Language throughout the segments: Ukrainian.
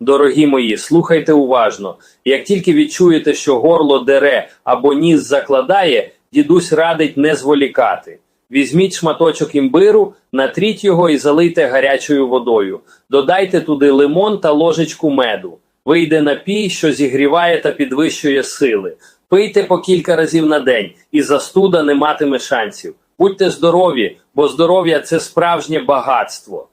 Дорогі мої, слухайте уважно. Як тільки відчуєте, що горло дере або ніс закладає, дідусь радить не зволікати. Візьміть шматочок імбиру, натріть його і залийте гарячою водою. Додайте туди лимон та ложечку меду. Вийде напій, що зігріває та підвищує сили. Пийте по кілька разів на день, і застуда не матиме шансів. Будьте здорові, бо здоров'я це справжнє багатство.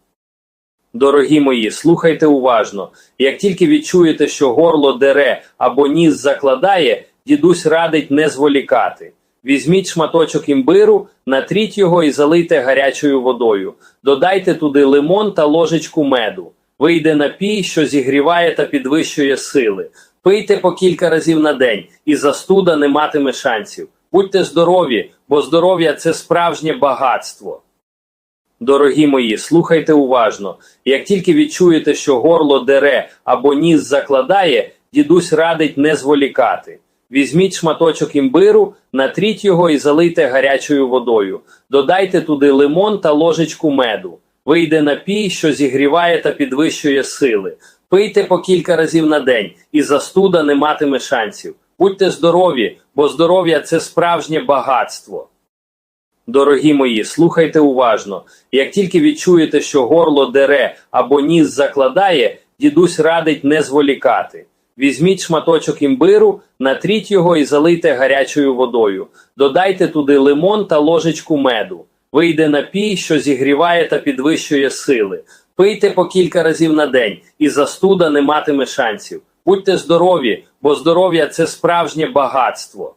Дорогі мої, слухайте уважно. Як тільки відчуєте, що горло дере або ніс закладає, дідусь радить не зволікати. Візьміть шматочок імбиру, натріть його і залийте гарячою водою. Додайте туди лимон та ложечку меду. Вийде напій, що зігріває та підвищує сили. Пийте по кілька разів на день, і застуда не матиме шансів. Будьте здорові, бо здоров'я це справжнє багатство. Дорогі мої, слухайте уважно. Як тільки відчуєте, що горло дере або ніс закладає, дідусь радить не зволікати. Візьміть шматочок імбиру, натріть його і залийте гарячою водою. Додайте туди лимон та ложечку меду. Вийде напій, що зігріває та підвищує сили. Пийте по кілька разів на день, і застуда не матиме шансів. Будьте здорові, бо здоров'я це справжнє багатство. Дорогі мої, слухайте уважно. Як тільки відчуєте, що горло дере або ніс закладає, дідусь радить не зволікати. Візьміть шматочок імбиру, натріть його і залийте гарячою водою. Додайте туди лимон та ложечку меду. Вийде напій, що зігріває та підвищує сили. Пийте по кілька разів на день, і застуда не матиме шансів. Будьте здорові, бо здоров'я це справжнє багатство.